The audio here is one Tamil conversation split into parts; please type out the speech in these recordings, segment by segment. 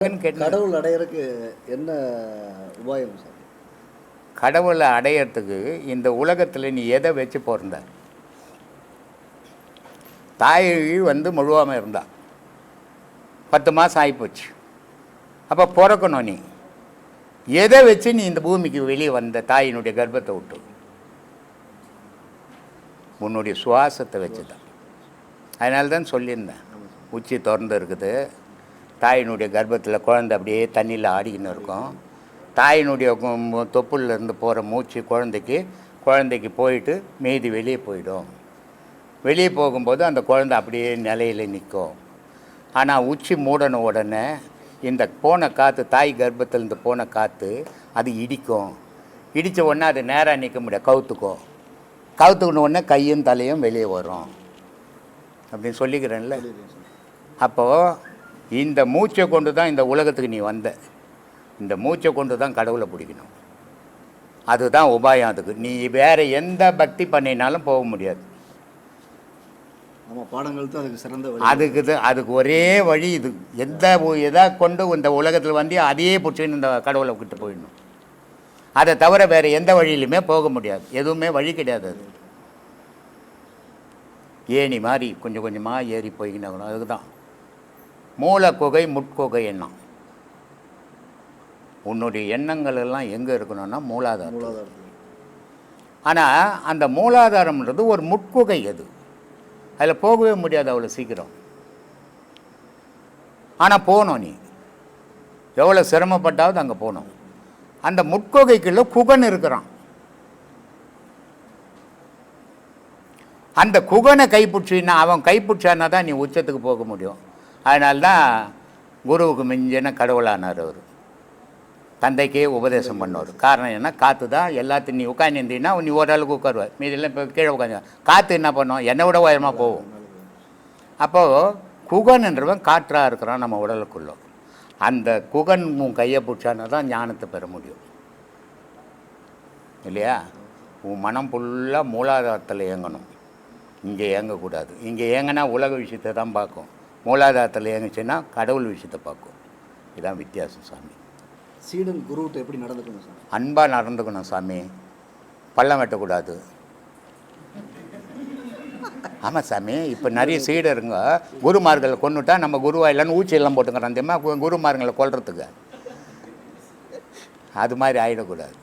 கடவுள் அடையறதுக்கு என்ன உபாயம் சார்? கடவுளை அடையறதுக்கு இந்த உலகத்தில் நீ எதை வச்சு பிறந்த தாய் வந்து முழுவாமல் இருந்தா. பத்து மாதம் ஆகிப்போச்சு அப்போ பிறக்கணும் நீ. எதை வச்சு நீ இந்த பூமிக்கு வெளியே வந்த தாயினுடைய கர்ப்பத்தை விட்டு? உன்னுடைய சுவாசத்தை வச்சு தான் அதனால தான் சொல்லியிருந்தேன். உச்சி திறந்து இருக்குது. தாயினுடைய கர்ப்பத்தில் குழந்தை அப்படியே தண்ணியில் ஆடிக்கின்னு இருக்கும். தாயினுடைய இருந்து போகிற மூச்சு குழந்தைக்கு குழந்தைக்கு போயிட்டு மீதி வெளியே போயிடும். வெளியே போகும்போது அந்த குழந்தை அப்படியே நிலையில் நிற்கும் ஆனால் உச்சி மூடன உடனே இந்த போன காற்று தாய் கர்ப்பத்திலேருந்து போன காற்று அது இடிக்கும். இடித்த உடனே அது நேராக நிற்க முடியாது கவுத்துக்கும். கவுத்துக்கின உடனே கையும் தலையும் வெளியே வரும். அப்படின்னு சொல்லிக்கிறேன்ல. அப்போது இந்த மூச்சை கொண்டு தான் இந்த உலகத்துக்கு நீ வந்த. இந்த மூச்சை கொண்டு தான் கடவுளை பிடிக்கணும். அதுதான் உபாயம் அதுக்கு. நீ வேறு எந்த பக்தி பண்ணினாலும் போக முடியாது. நம்ம பாடங்கள் தான் அதுக்கு சிறந்த அதுக்கு இது அதுக்கு ஒரே வழி இது. எந்த எதை கொண்டு இந்த உலகத்தில் வந்து அதையே பிடிச்சின்னு இந்த கடவுளை விட்டு போயிடணும். அதை தவிர வேறு எந்த வழியிலுமே போக முடியாது. எதுவுமே வழி கிடையாது அது. ஏணி மாதிரி கொஞ்சம் கொஞ்சமாக ஏறி போய்க்கின்னு அதுக்கு தான் மூல குகை முட்குகை எண்ணம். உன்னுடைய எண்ணங்கள் எல்லாம் எங்கே இருக்கணும்னா மூலாதாரம் ஆனால் அந்த மூலாதாரம்ன்றது ஒரு முட்குகை அது. அதில் போகவே முடியாது அவ்வளோ சீக்கிரம். ஆனால் போகணும் நீ. எவ்வளோ சிரமப்பட்டாவது அங்கே போகணும். அந்த முட்குகைக்குள்ள குகன் இருக்கிறான். அந்த குகனை கைப்பிடிச்சின்னா அவன் கைப்பிடிச்சானா தான் நீ உச்சத்துக்கு போக முடியும். அதனால்தான் குருவுக்கு மிஞ்சின கடவுளானார் அவர். தந்தைக்கே உபதேசம் பண்ணுவார். காரணம் என்ன காற்று தான் எல்லாத்தையும் நீ உட்காந்துருந்தீங்கன்னா நீ ஓரளவுக்கு உட்காருவார். மீதெல்லாம் இப்போ கீழே உட்காந்து காற்று என்ன பண்ணும்? என்னை விட உயரமாக போகும். அப்போது குகன்ன்றவன் காற்றாக இருக்கிறான் நம்ம உடலுக்குள்ளே. அந்த குகன் உன் கையை பிடிச்சானா தான் ஞானத்தை பெற முடியும். இல்லையா? உன் மனம் ஃபுல்லாக மூலாதாரத்தில் இயங்கணும். இங்கே இயங்கக்கூடாது. இங்கே இயங்கினா உலக விஷயத்தை தான் பார்க்கும். மூலாதாரத்தில் இயங்குச்சுன்னா கடவுள் விஷயத்தை பார்க்கும். இதுதான் வித்தியாசம் சாமி. சீடன் குருவிட்ட எப்படி நடந்துக்கணும் சார் அன்பாக நடந்துக்கணும் சாமி. பள்ளம் வெட்டக்கூடாது. ஆமாம் சாமி இப்போ நிறைய சீடருங்க குருமார்களை கொண்டுட்டா நம்ம குருவா இல்லைன்னு ஊச்சி எல்லாம் போட்டுக்கிறோம் தெரியுமா? குருமார்களை கொல்றதுக்கு. அது மாதிரி ஆகிடக்கூடாது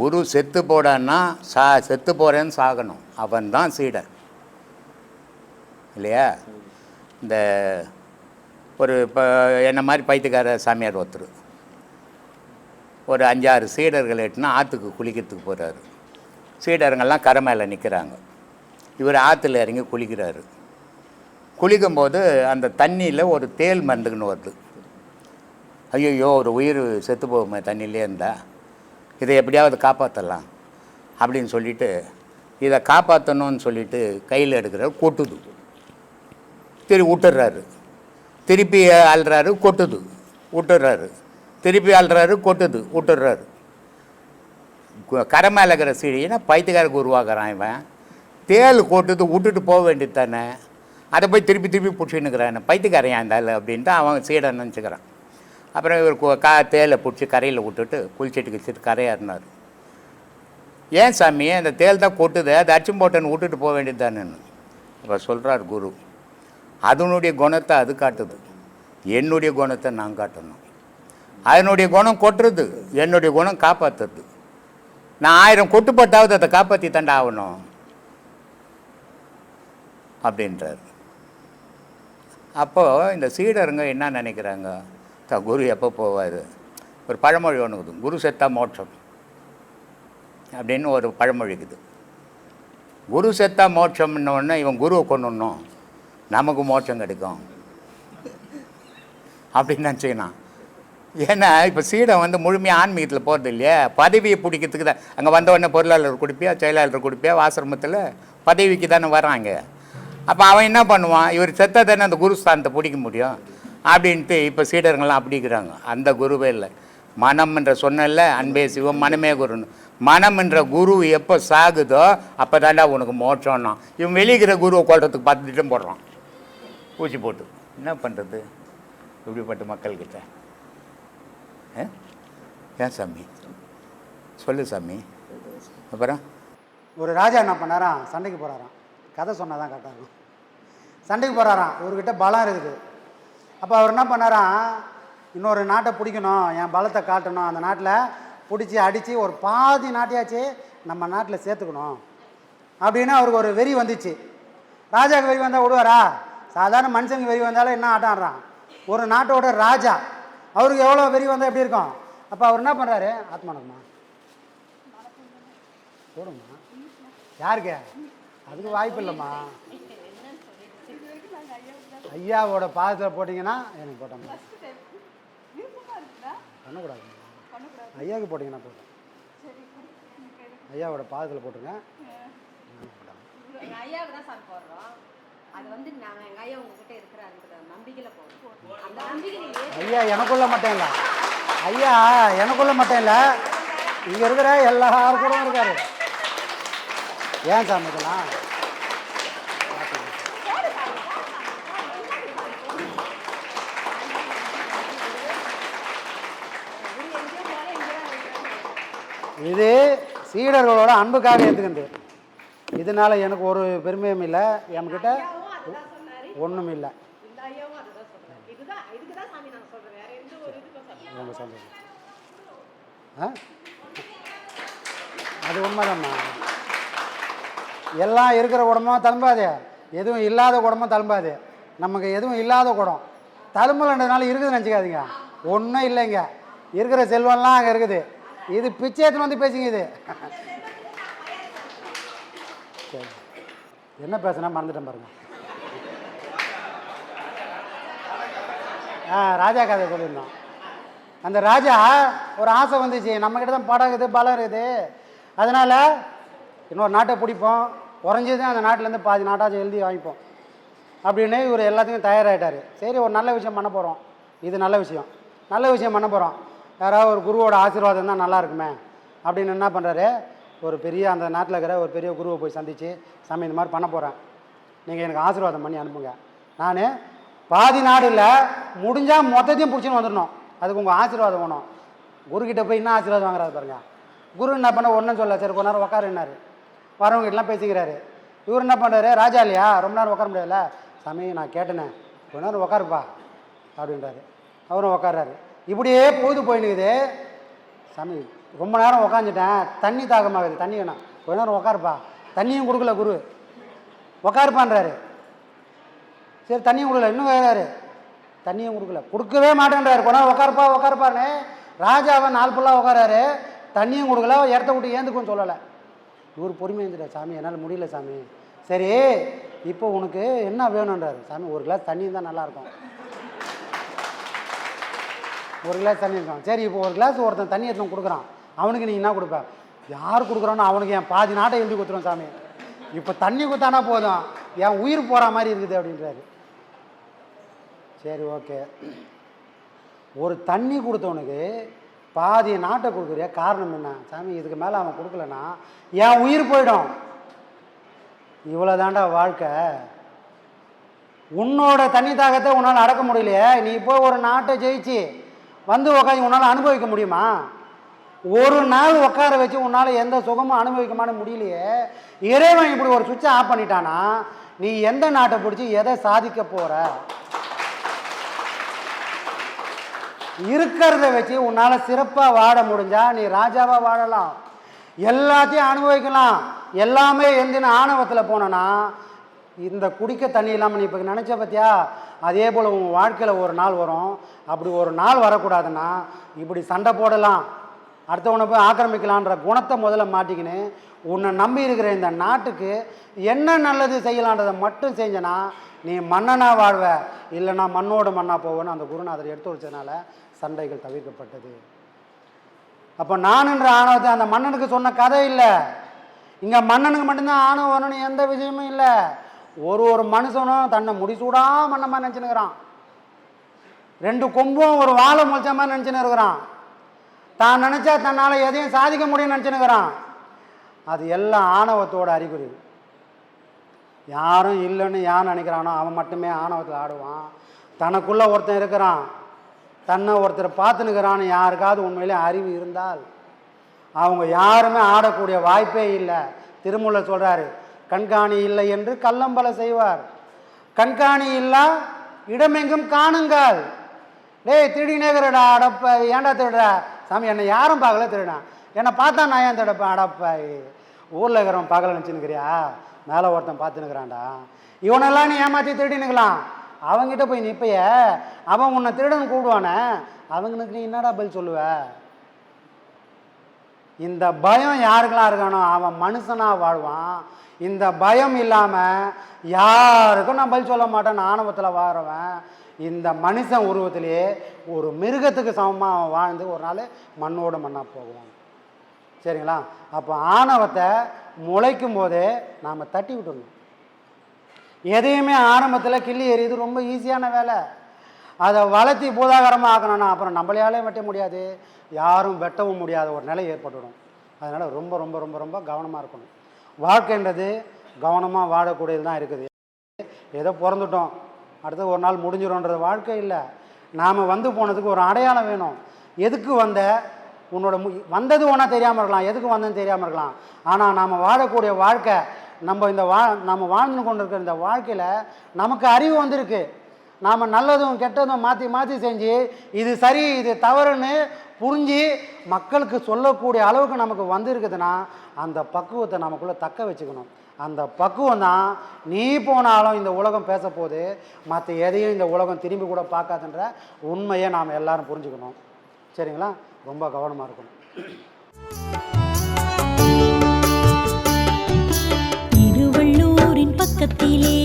குரு செத்து போடான்னா சா செத்து போகிறேன்னு சாகணும். அவன் தான் சீடன் இல்லையா? இந்த ஒரு இப்போ என்ன மாதிரி பைத்தியக்கார சாமியார் ஒருத்தர். ஒரு அஞ்சாறு சீடர்கள் எட்டுனா ஆற்றுக்கு குளிக்கிறதுக்கு போகிறாரு சீடருங்கள்லாம் கரை மேலே நிற்கிறாங்க இவர் ஆற்றுல இறங்கி குளிக்கிறாரு. குளிக்கும்போது அந்த தண்ணியில் ஒரு தேல் மருந்துக்குன்னு வருது. ஐயோ ஒரு உயிர் செத்து போகுமே தண்ணியிலே இருந்தால் இதை எப்படியாவது காப்பாற்றலாம் அப்படின்னு சொல்லிவிட்டு இதை காப்பாற்றணும்னு சொல்லிட்டு கையில் எடுக்கிறார் கொட்டுது. திருப்பி விட்டுறாரு திருப்பி அல்றாரு கொட்டுது. விட்டுறாரு திருப்பி அல்றாரு கொட்டுது. விட்டுறாரு கரை மேலே இருக்கிற சீடினா பைத்தியக்காரருக்கு உருவாக்குறான் இவன்? தேல் கொட்டுது விட்டுட்டு போக வேண்டியது தானே? அதை போய் திருப்பி திருப்பி பிடிச்சின்னுக்கிறான் பைத்தியக்காரையா இருந்தால் அப்படின்ட்டு அவன் சீடை நினச்சிக்கிறான். அப்புறம் இவர் கா தேலை பிடிச்சி கரையில் விட்டுட்டு குளிச்சிட்டு கிழிச்சிட்டு கரையாக இருந்தார். ஏன் சாமி? அந்த தேல் தான் கொட்டுது அதை அச்சும் போட்டேன்னு விட்டுட்டு போக வேண்டியது தானேன்னு. அப்போ சொல்கிறார் குரு. அதனுடைய குணத்தை அது காட்டுது. என்னுடைய குணத்தை நான் காட்டணும். அதனுடைய குணம் கொட்டுறது என்னுடைய குணம் காப்பாற்றுறது நான் ஆயிரம் கொட்டுப்பட்டாவது அதை காப்பாற்றி தண்டா ஆகணும். அப்படின்றார். அப்போது இந்த சீடருங்க என்ன நினைக்கிறாங்க? த குரு எப்போ போவார்? ஒரு பழமொழி ஒன்று இருக்குது குரு செத்தா மோட்சம். அப்படின்னு ஒரு பழமொழி இருக்குது. குரு செத்தா மோட்சம்னு ஒன்று இவன் குருவை கொண்டுடணும் நமக்கு மோட்சம் கிடைக்கும். அப்படின்னு நினச்சிக்கினான் ஏன்னா இப்போ சீடம் வந்து முழுமையாக ஆன்மீகத்தில் போகிறது இல்லையா? பதவியை பிடிக்கிறதுக்கு தான். அங்கே வந்த உடனே பொருளாளர் கொடுப்பியா செயலாளர் கொடுப்பியா ஆசிரமத்தில் பதவிக்கு தானே வராங்க அப்போ அவன் என்ன பண்ணுவான்? இவர் செத்தா தானே அந்த குருஸ்தானத்தை பிடிக்க முடியும்? அப்படின்ட்டு இப்போ சீடர்கள்லாம் அப்படிக்கிறாங்க அந்த குருவே இல்லை. மனம் என்ற சொன்னல அன்பே சிவம் மனமே குருன்னு. மனம் என்ற குரு எப்போ சாகுதோ அப்போ தாண்டா உனக்கு மோட்சம்னா. இவன் வெளியிற குருவை கொள்றதுக்கு பத்து திட்டம் போடுறான். ஊசி போட்டு. என்ன பண்ணுறது இப்படிப்பட்ட மக்கள்கிட்ட. ஏன் சாமி? சொல்லு சாமி. அப்புறம்? ஒரு ராஜா என்ன பண்ணாராம் சண்டைக்கு போகிறாராம் கதை சொன்னால் தான் கரெக்டாக இருக்கும். சண்டைக்கு போகிறாராம் இவர்கிட்ட பலம் இருக்குது. அப்போ அவர் என்ன பண்ணாராம்? இன்னொரு நாட்டை பிடிக்கணும். என் பலத்தை காட்டணும். அந்த நாட்டில் பிடிச்சி அடித்து ஒரு பாதி நாட்டையாச்சு நம்ம நாட்டில் சேர்த்துக்கணும். அப்படின்னு அவருக்கு ஒரு வெறி வந்துச்சு. ராஜாவுக்கு வெறி வந்தால் விடுவாரா? சாதாரண மனுஷனுக்கு வெறி வந்தாலும் என்ன ஆட்டம் ஆடுறான்? ஒரு நாட்டோட ராஜா. அவருக்கு எவ்வளோ வெறி வந்தால் எப்படி இருக்கும்? அப்போ அவர் என்ன பண்ணுறாரு ஆத்மானக்குமா போடுமா? யாருக்கு? அதுக்கு வாய்ப்பு இல்லைம்மா. ஐயாவோட பாதத்தில் போட்டிங்கன்னா எனக்கு போட்டோம்மா பண்ணக்கூடாது. ஐயாவுக்கு போட்டிங்கன்னா போதும். ஐயாவோட பாதத்தில் போட்டுருங்க. அது வந்து நாங்க எங்க ஐயா உங்ககிட்ட இருக்கிறாருங்கிற நம்பிக்கையில போடுறோம். அந்த நம்பிக்கையிலேயே ஐயா எனக்குள்ள மட்டும் இல்லை. ஐயா எனக்குள்ள மட்டும் இல்லை. இங்கே இருக்கிற எல்லாரும் கூட இருக்காரு. ஏன் சாமி இதெல்லாம்? இது சீடர்களோட அன்புக்காக ஏற்றுக்கிது இதனால எனக்கு ஒரு பெருமையும் இல்லை. என்கிட்ட ஒன்றும் இல்லை ஆ? அது உண்மைதாம்மா. எல்லாம் இருக்கிற குடமும் தழும்பாது. எதுவும் இல்லாத குடமும் தழும்பாது. நமக்கு எதுவும் இல்லாத குடம். தழும்புலன்றதுனால இருக்குதுன்னு நினச்சிக்காதீங்க. ஒன்றும் இல்லைங்க. இருக்கிற செல்வம்லாம் அங்கே இருக்குது. இது பிச்சை எடுத்துன்னு வந்து பேசுங்க இது. என்ன பேசுனா மறந்துட்டேன் பாருங்க. ராஜா கதை சொல்லியிருந்தோம். அந்த ராஜா ஒரு ஆசை வந்துச்சு. நம்மக்கிட்ட தான் படம் இருக்குது பலம் இருக்குது. அதனால் இன்னொரு நாட்டை பிடிப்போம். குறைஞ்சது அந்த நாட்டிலேருந்து பாதி நாட்டாச்சும் எழுதி வாங்கிப்போம். அப்படின்னு இவர் எல்லாத்துக்கும் தயாராகிட்டார் சரி ஒரு நல்ல விஷயம் பண்ண போகிறோம் இது நல்ல விஷயம். நல்ல விஷயம் பண்ண போகிறோம் யாராவது ஒரு குருவோட ஆசீர்வாதம் தான் நல்லா இருக்குமே. அப்படின்னு என்ன பண்ணுறாரு ஒரு பெரிய அந்த நாட்டில் இருக்கிற ஒரு பெரிய குருவை போய் சந்தித்து சாமி இந்த மாதிரி பண்ண போகிறேன் நீங்கள் எனக்கு ஆசீர்வாதம் பண்ணி அனுப்புங்க. நான் பாதி நாடு இல்லை முடிஞ்சால் மொத்தத்தையும் பிடிச்சின்னு வந்துடணும். அதுக்கு உங்கள் ஆசீர்வாதம் வேணும். குருக்கிட்ட போய் என்ன ஆசீர்வாதம் வாங்குறாரு பாருங்க. குரு என்ன பண்ண ஒன்றும் சொல்ல சரி கொஞ்ச நேரம் உட்காருன்னாரு வரவங்ககிட்டலாம் பேசிக்கிறாரு. இவர் என்ன பண்ணுறாரு ராஜா இல்லையா? ரொம்ப நேரம் உட்கார முடியாதுல்ல? சாமி நான் கேட்டேனே. கொஞ்ச நேரம் உட்காருப்பா அப்படின்றாரு. அவரும் உட்காடுறாரு இப்படியே பொழுது போயினுக்குது. சாமி ரொம்ப நேரம் உக்காந்துட்டேன். தண்ணி தாகமாகுது. தண்ணி வேணாம். கொஞ்ச நேரம் உட்காருப்பா தண்ணியும் கொடுக்கல குரு. உட்காருப்பான்றாரு சரி தண்ணியும் கொடுக்கல. இன்னும் வேறாரு தண்ணியும் கொடுக்கல. கொடுக்கவே மாட்டேன்றாரு. கொண்டா நேரம் உட்காருப்பா உட்காருப்பான்னு ராஜாவை நாள் ஃபுல்லாக உட்காராரு. தண்ணியும் கொடுக்கல. இடத்த விட்டு ஏந்துக்குன்னு சொல்லலை. இவர் பொறுமையாக இருந்துட்டார் சாமி என்னால் முடியல சாமி. சரி இப்போ உனக்கு என்ன வேணுன்றாரு சாமி ஒரு கிளாஸ் தண்ணி தான் நல்லாயிருக்கும் ஒரு கிளாஸ் தண்ணி இருக்கும். சரி இப்போ ஒரு கிளாஸ் ஒருத்தன் தண்ணி எடுத்து கொடுக்குறான். அவனுக்கு நீ என்ன கொடுப்ப? யார் கொடுக்குறானோ அவனுக்கு என் பாதி நாட்டை எழுதி கொடுத்துருவோம் சாமி. இப்போ தண்ணி கொடுத்தானா போதும். என் உயிர் போகிற மாதிரி இருக்குது அப்படின்றாரு. சரி ஓகே. ஒரு தண்ணி கொடுத்தவனுக்கு பாதி நாட்டை கொடுக்குறிய? காரணம் என்ன? சாமி இதுக்கு மேலே அவன் கொடுக்கலனா என் உயிர் போயிடும். இவ்வளோ தாண்டா வாழ்க்கை. உன்னோட தண்ணி தாகத்தை உன்னால் அடக்க முடியலையே. நீ போய் ஒரு நாட்டை ஜெயிச்சு வந்து உட்காந்து உன்னால் அனுபவிக்க முடியுமா? ஒரு நாள் உட்கார வச்சு உன்னால் எந்த சுகமும் அனுபவிக்கமானு முடியலையே. இறைவன் இப்படி ஒரு சுவிட்சை ஆஃப் பண்ணிட்டானா? நீ எந்த நாட்டை பிடிச்சி எதை சாதிக்க போகிற இருக்கிறத வச்சு உன்னால் சிறப்பாக வாட முடிஞ்சால் நீ ராஜாவாக வாழலாம். எல்லாத்தையும் அனுபவிக்கலாம். எல்லாமே எந்தின ஆணவத்தில் போனோன்னா இந்த குடிக்க தண்ணி இல்லாமல் நீ இப்போ நினச்ச பார்த்தியா அதே போல் உன் வாழ்க்கையில் ஒரு நாள் வரும். அப்படி ஒரு நாள் வரக்கூடாதுன்னா இப்படி சண்டை போடலாம். அடுத்தவனை போய் ஆக்கிரமிக்கலான்ற குணத்தை முதல்ல மாட்டிக்கின்னு உன்னை நம்பி இருக்கிற இந்த நாட்டுக்கு என்ன நல்லது செய்யலான்றதை மட்டும் செஞ்சனா நீ மன்னனாக வாழ்வ. இல்லைன்னா மண்ணோடு மண்ணாக போவேன்னு அந்த குருநாதர் எடுத்து வச்சதுனால சண்டைகள் தவிர்க்கப்பட்டது. அப்போ நான் என்ற ஆணவத்தை அந்த மன்னனுக்கு சொன்ன கதை இல்லை. இங்கே மன்னனுக்கு மட்டும்தான் ஆணவம் வரணும்னு எந்த விஷயமும் இல்லை. ஒரு ஒரு மனுஷனும் தன்னை முடிசூடா மன்னமாக நினச்சினுக்கிறான் ரெண்டு கொம்பும் ஒரு வாழை முளைச்ச மாதிரி நினச்சின்னு இருக்கிறான் தான் நினச்சா தன்னால் எதையும் சாதிக்க முடியும்னு நினச்சினுக்கிறான் அது எல்லாம் ஆணவத்தோட அறிகுறி. யாரும் இல்லைன்னு யார் நினைக்கிறானோ அவன் மட்டுமே ஆணவத்தில் ஆடுவான். தனக்குள்ளே ஒருத்தன் இருக்கிறான். தன்னை ஒருத்தர் பார்த்துனுக்கிறான்னு யாருக்காவது உண்மையிலே அறிவு இருந்தால் அவங்க யாருமே ஆடக்கூடிய வாய்ப்பே இல்லை. திருமூல சொல்கிறாரு கண்காணி இல்லை என்று கள்ளம்பல செய்வார். கண்காணி இல்லா இடமெங்கும் காணுங்கள். டேய் திருடினேகிறடா அடப்ப ஏன்டா திருடுற? சாமி என்னை யாரும் பார்க்கல திருடான்? என்னை பார்த்தா நான் ஏன் திருடப்பேன்? அடப்பாய் ஊரில் இருக்கிறவன் பார்க்கல நினச்சினுக்கிறியா மேலே ஒருத்தன் பார்த்துனுக்குறான்டா இவனெல்லாம் நீ ஏமாற்றி திருடினுக்கலாம் அவங்ககிட்ட போய் நிற்பைய அவன் உன்னை திருடன் கூடுவானே. அவங்களுக்கு நீ என்னடா பதில் சொல்லுவ? இந்த பயம் யாருக்கெல்லாம் இருக்கானோ அவன் மனுஷனாக வாழ்வான். இந்த பயம் இல்லாமல் யாருக்கும் நான் பதில் சொல்ல மாட்டேன். ஆணவத்தில் வாழவன் இந்த மனுஷன் உருவத்திலேயே ஒரு மிருகத்துக்கு சமமாக அவன் வாழ்ந்து ஒரு நாள் மண்ணோட மண்ணாக போகுவான். சரிங்களா? அப்போ ஆணவத்தை முளைக்கும் போதே நாம் தட்டி விட்டுடணும் எதையுமே ஆரம்பத்தில் கிள்ளி எறியுது ரொம்ப ஈஸியான வேலை. அதை வளர்த்தி பூதாகரமாக ஆக்கணும்னா அப்புறம் நம்மளையாலே வெட்ட முடியாது. யாரும் வெட்டவும் முடியாத ஒரு நிலை ஏற்பட்டுடும். அதனால் ரொம்ப ரொம்ப ரொம்ப ரொம்ப கவனமாக இருக்கணும். வாழ்க்கைன்றது கவனமாக வாழக்கூடியது தான் இருக்குது. ஏதோ பிறந்துட்டோம். அடுத்து ஒரு நாள் முடிஞ்சிடும்ன்றது வாழ்க்கை இல்லை. நாம் வந்து போனதுக்கு ஒரு அடையாளம் வேணும். எதுக்கு வந்த? உன்னோட மு வந்தது ஒன்றா தெரியாமல் இருக்கலாம். எதுக்கு வந்ததுன்னு தெரியாமல் இருக்கலாம். ஆனால் நாம் வாழக்கூடிய வாழ்க்கை நம்ம இந்த வா நம்ம வாழ்ந்து கொண்டு இருக்கிற இந்த வாழ்க்கையில் நமக்கு அறிவு வந்திருக்கு. நாம் நல்லதும் கெட்டதும் மாற்றி மாற்றி செஞ்சு இது சரி இது தவறுன்னு புரிஞ்சு மக்களுக்கு சொல்லக்கூடிய அளவுக்கு நமக்கு வந்திருக்குதுன்னா அந்த பக்குவத்தை நமக்குள்ளே தக்க வச்சுக்கணும். அந்த பக்குவம் தான் நீ போனாலும் இந்த உலகம் பேச போது மற்ற எதையும் இந்த உலகம் திரும்பி கூட பார்க்காதுன்ற உண்மையை நாம் எல்லாரும் புரிஞ்சுக்கணும். சரிங்களா? ரொம்ப கவனமாக இருக்கணும். கையிலே